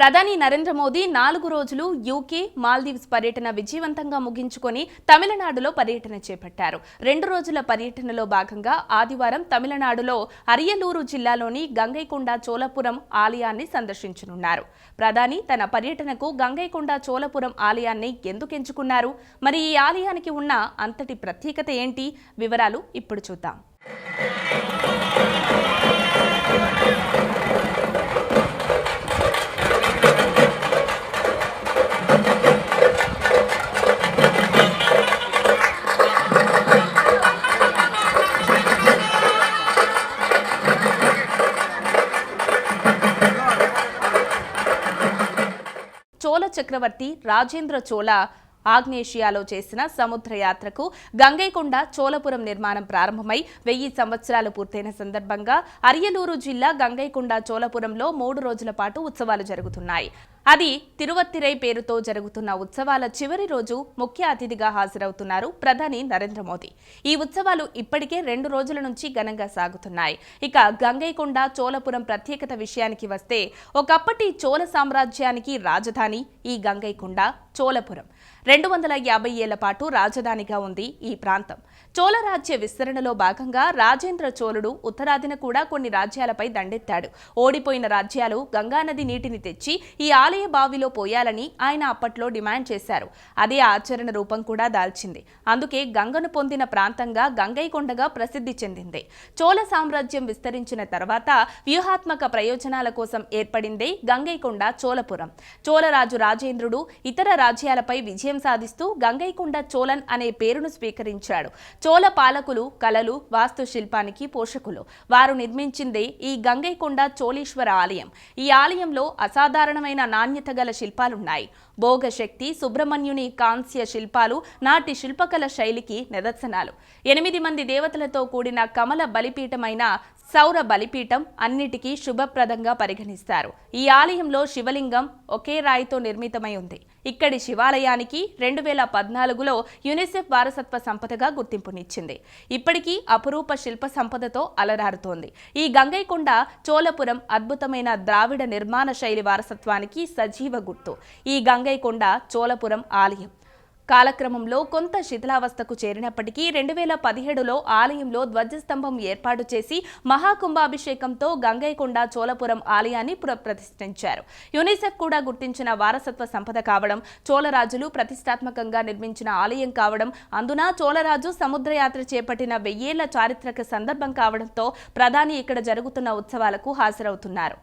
ప్రధాని నరేంద్ర మోదీ నాలుగు రోజులు యూకే మాల్దీవ్స్ పర్యటన విజయవంతంగా ముగించుకొని తమిళనాడులో పర్యటన చేపట్టారు. రెండు రోజుల పర్యటనలో భాగంగా ఆదివారం తమిళనాడులో అరియలూరు జిల్లాలోని గంగైకొండ చోళపురం ఆలయాన్ని సందర్శించనున్నారు. ప్రధాని తన పర్యటనకు గంగైకొండ చోళపురం ఆలయాన్ని ఎందుకు ఎంచుకున్నారు? మరి ఈ ఆలయానికి ఉన్న అంతటి ప్రత్యేకత ఏంటి? వివరాలు ఇప్పుడు చూద్దాం. చోళ చక్రవర్తి రాజేంద్ర చోళ ఆగ్నేషియాలో చేసిన సముద్ర యాత్రకు గంగైకొండ చోళపురం నిర్మాణం ప్రారంభమై వెయ్యి సంవత్సరాలు పూర్తయిన సందర్భంగా అరియలూరు జిల్లా గంగైకొండ చోళపురంలో మూడు రోజుల పాటు ఉత్సవాలు జరుగుతున్నాయి. అది తిరువత్తిరై పేరుతో జరుగుతున్న ఉత్సవాల చివరి రోజు ముఖ్య అతిథిగా హాజరవుతున్నారు ప్రధాని నరేంద్ర మోదీ. ఈ ఉత్సవాలు ఇప్పటికే రెండు రోజుల నుంచి ఘనంగా సాగుతున్నాయి. ఇక గంగైకొండ చోళపురం ప్రత్యేకత విషయానికి వస్తే ఒకప్పటి చోళ సామ్రాజ్యానికి రాజధాని ఈ గంగైకొండ చోళపురం. రెండు వందల యాభై ఏళ్ళ పాటు రాజధానిగా ఉంది ఈ ప్రాంతం. చోళ రాజ్య విస్తరణలో భాగంగా రాజేంద్ర చోళుడు ఉత్తరాదిన కూడా కొన్ని రాజ్యాలపై దండెత్తాడు. ఓడిపోయిన రాజ్యాలు గంగానది నీటిని తెచ్చి ఈ ఆలయ బావిలో పోయాలని ఆయన అప్పట్లో డిమాండ్ చేశారు. అదే ఆచరణ రూపం కూడా దాల్చింది. అందుకే గంగను పొందిన ప్రాంతంగా గంగైకొండగా ప్రసిద్ధి చెందింది. చోళ సామ్రాజ్యం విస్తరించిన తర్వాత వ్యూహాత్మక ప్రయోజనాల కోసం ఏర్పడిందే గంగైకొండ చోళపురం. చోళరాజు రాజేంద్రుడు ఇతర రాజ్యాలపై విజయం సాధిస్తూ గంగైకొండ చోళన్ అనే పేరును స్వీకరించాడు. చోళ పాలకులు కళలు వాస్తుశిల్పానికి పోషకులు. వారు నిర్మించిందే ఈ గంగైకొండ చోళీశ్వర ఆలయం. ఈ ఆలయంలో అసాధారణమైన నాణ్యత గల శిల్పాలున్నాయి. భోగశక్తి సుబ్రహ్మణ్యుని కాంస్య శిల్పాలు నాటి శిల్పకళ శైలికి నిదర్శనాలు. ఎనిమిది మంది దేవతలతో కూడిన కమల బలిపీఠమైన సౌర బలిపీఠం అన్నిటికీ శుభప్రదంగా పరిగణిస్తారు. ఈ ఆలయంలో శివలింగం ఒకే రాయితో నిర్మితమై ఉంది. ఇక్కడి శివాలయానికి రెండు వేల పద్నాలుగులో యునిసెఫ్ వారసత్వ సంపదగా గుర్తింపునిచ్చింది. ఇప్పటికీ అపురూప శిల్ప సంపదతో అలరారుతోంది. ఈ గంగైకొండ చోళపురం అద్భుతమైన ద్రావిడ నిర్మాణ శైలి వారసత్వానికి సజీవ గుర్తు. ఈ గంగైకొండ చోళపురం ఆలయం. కాలక్రమంలో కొంత శిథిలావస్థకు చేరినప్పటికీ రెండు వేల పదిహేడులో ఆలయంలో ధ్వజస్తంభం ఏర్పాటు చేసి మహాకుంభాభిషేకంతో గంగైకొండ చోళపురం ఆలయాన్ని పునఃప్రతిష్ఠించారు యునిసెఫ్ కూడా గుర్తించిన వారసత్వ సంపద కావడం చోళరాజులు ప్రతిష్టాత్మకంగా నిర్మించిన ఆలయం కావడం అందున చోళరాజు సముద్రయాత్ర చేపట్టిన వెయ్యేళ్ళ చారిత్రక సందర్భం కావడంతో ప్రధాని ఇక్కడ జరుగుతున్న ఉత్సవాలకు హాజరవుతున్నారు.